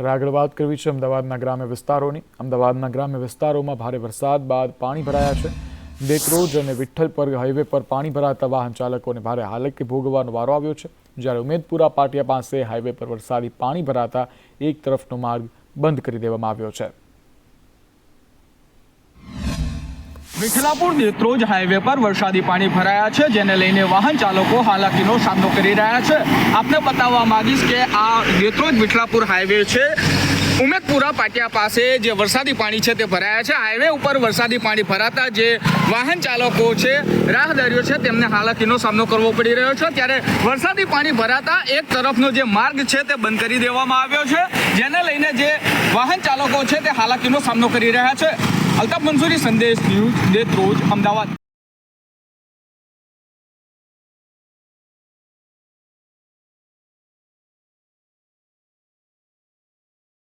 ત્યારે આગળ વાત કરવી છે અમદાવાદના ગ્રામ્ય વિસ્તારોની. અમદાવાદના ગ્રામ્ય વિસ્તારોમાં ભારે વરસાદ બાદ પાણી ભરાયા છે. દેત્રોજ અને વિઠ્ઠલ પર હાઈવે પર પાણી ભરાતા વાહન ચાલકોને ભારે હાલકી ભોગવવાનો વારો આવ્યો છે. જ્યારે ઉમેદપુરા પાટિયા પાસે હાઈવે પર વરસાદી પાણી ભરાતા એક તરફનો માર્ગ બંધ કરી દેવામાં આવ્યો છે. વિઠલાપુર દેત્રોજ હાઈવે પર વરસાદી પાણી ભરાયા છે, જેને લઈને વાહન ચાલકો હાલાકીનો સામનો કરી રહ્યા છે. આપને બતાવવા માંગીશ કે આ દેત્રોજ વિઠલાપુર હાઈવે છે. ઉમેદપુરા પાટિયા પાસે જે વરસાદી પાણી છે તે ભરાયા છે. હાઈવે ઉપર વરસાદી પાણી ભરાતા જે વાહન ચાલકો છે, રાહદારીઓ છે, તેમને હાલાકીનો સામનો કરવો પડી રહ્યો છે. ત્યારે વરસાદી પાણી ભરાતા એક તરફનો જે માર્ગ છે તે બંધ કરી દેવામાં આવ્યો છે, જેને લઈને જે વાહન ચાલકો છે તે હાલાકીનો સામનો કરી રહ્યા છે. અલ્તાફ મંસૂરી સંદેશ ન્યૂઝ દેત્રોજ અમદાવાદ.